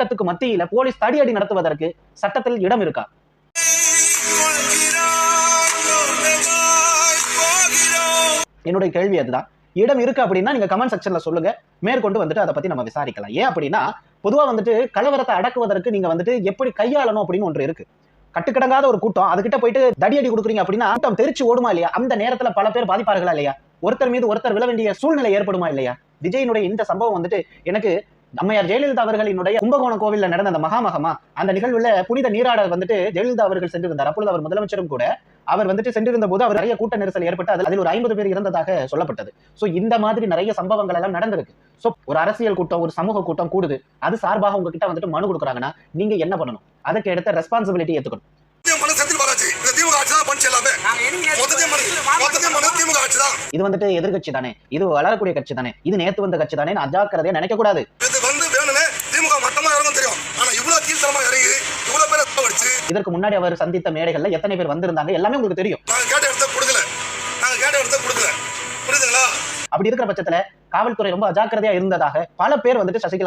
கூட்டத்துக்கு மத்தியில போலீஸ் தடியடி நடத்துவதற்கு சட்டத்தில் இடம் இருக்கா? என்னுடைய கேள்வி அதுதான். இடம் இருக்கு அப்படின்னா நீங்க கமெண்ட் செக்ஷன்ல சொல்லுங்க. மேற்கொண்டு வந்துட்டு அதை பத்தி நம்ம விசாரிக்கலாம். ஏன் அப்படின்னா பொதுவா வந்துட்டு கலவரத்தை அடக்குவதற்கு நீங்க வந்துட்டு எப்படி கையாளணும் அப்படின்னு ஒன்று இருக்கு. கட்டுக்கடங்காத ஒரு கூட்டம் அதுகிட்ட போயிட்டு தடியடி கொடுக்குறீங்க அப்படின்னா கூட்டம் தெரிச்சு ஓடுமா இல்லையா? அந்த நேரத்துல பல பேர் பாதிப்பார்களா இல்லையா? ஒருத்தர் மீது ஒருத்தர் விழ வேண்டிய சூழ்நிலை ஏற்படுமா இல்லையா? விஜயனுடைய இந்த சம்பவம் வந்துட்டு எனக்கு அம்மையார் ஜெயலலிதா அவர்களினுடைய கும்பகோணம் கோவில்ல நடந்த அந்த மகாமகமா அந்த நிகழ்வுல புனித நீராட வந்துட்டு ஜெயலலிதா அவர்கள் சென்றிருந்தார் அப்பொழுது அவர் முதலமைச்சரும் கூட அவர் வந்துட்டு சென்றிருந்த போது அவர் நிறைய கூட்ட நெரிசல் ஏற்பட்டு அதில் ஒரு ஐம்பது பேர் இறந்ததாக சொல்லப்பட்டது. சோ இந்த மாதிரி நிறைய சம்பவங்கள் எல்லாம் நடந்திருக்கு. சோ ஒரு அரசியல் கூட்டம் ஒரு சமூக கூட்டம் கூடுது. அது சார்பாக உங்ககிட்ட வந்துட்டு மனு கொடுக்குறாங்கன்னா நீங்க என்ன பண்ணணும்? அதுக்கு எடுத்த ரெஸ்பான்சிபிலிட்டி தான் இது வந்துட்டு எதிர்கட்சி தானே. இது வளரக்கூடிய கட்சி தானே. இது நேத்து வந்த கட்சி தானே அஜாக்கிரதையா நினைக்க கூடாது இது வந்து வேணும்னே திமுக மட்டமா இறங்கும் தெரியும் ஆனா இவ்வளவு கீழ்த்தரமா இறங்கி இவ்வளவு பேரை அடிச்சு இதற்கு முன்னாடி அவர் சந்தித்த மேடைகள்ல எத்தனை பேர் வந்திருந்தாங்க? எல்லாமே உங்களுக்கு தெரியும். நாங்க கேட்ட இடத்த கொடுக்கல. நாங்க கேட்ட இடத்த கொடுக்கல. புரியுதுங்களா? அப்படி இருக்கிற பட்சத்துல காவல்துறை ரொம்ப அஜாக்கிரதையா இருந்ததாக பல பேர் வந்துட்டு சசிகலா